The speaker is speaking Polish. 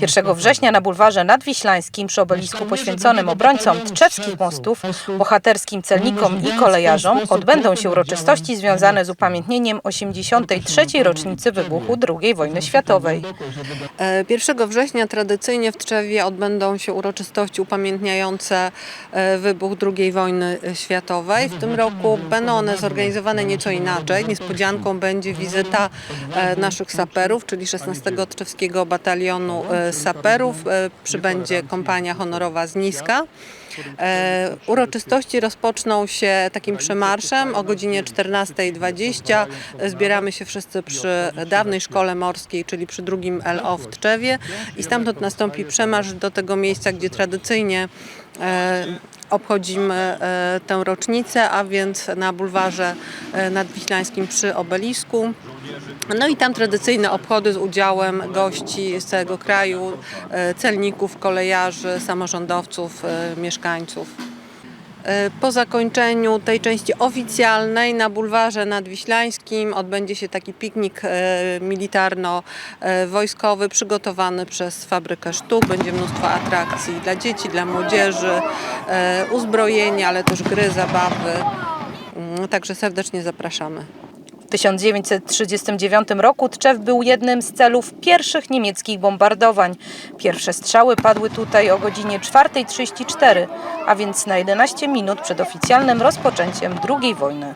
1 września na bulwarze nadwiślańskim przy obelisku poświęconym obrońcom tczewskich mostów, bohaterskim celnikom i kolejarzom odbędą się uroczystości związane z upamiętnieniem 83. rocznicy wybuchu II wojny światowej. E, 1 września tradycyjnie w Tczewie odbędą się uroczystości upamiętniające e, wybuch II wojny światowej. W tym roku będą one zorganizowane nieco inaczej. Niespodzianką będzie wizyta e, naszych saperów, czyli 16 Tczewskiego Batalionu e, Saperów. E, Przybędzie kompania honorowa z Niska. E, Uroczystości rozpoczną się takim przemarszem o godzinie 14.20. Zbieramy się wszyscy przy dawnej szkole morskiej, czyli przy drugim LO w Tczewie i stamtąd nastąpi przemarsz do tego miejsca, gdzie tradycyjnie obchodzimy e, tę rocznicę, a więc na bulwarze e, nadwiślańskim przy obelisku. No i tam tradycyjne obchody z udziałem gości z całego kraju, e, celników, kolejarzy, samorządowców, e, mieszkańców. E, Po zakończeniu tej części oficjalnej na bulwarze nadwiślańskim odbędzie się taki piknik e, militarno-wojskowy przygotowany przez Fabrykę Sztuk. Będzie mnóstwo atrakcji dla dzieci, dla młodzieży, e, uzbrojenia, ale też gry, zabawy. Mm, Także serdecznie zapraszamy. W 1939 roku Tczew był jednym z celów pierwszych niemieckich bombardowań. Pierwsze strzały padły tutaj o godzinie 4.34, a więc na 11 minut przed oficjalnym rozpoczęciem II wojny.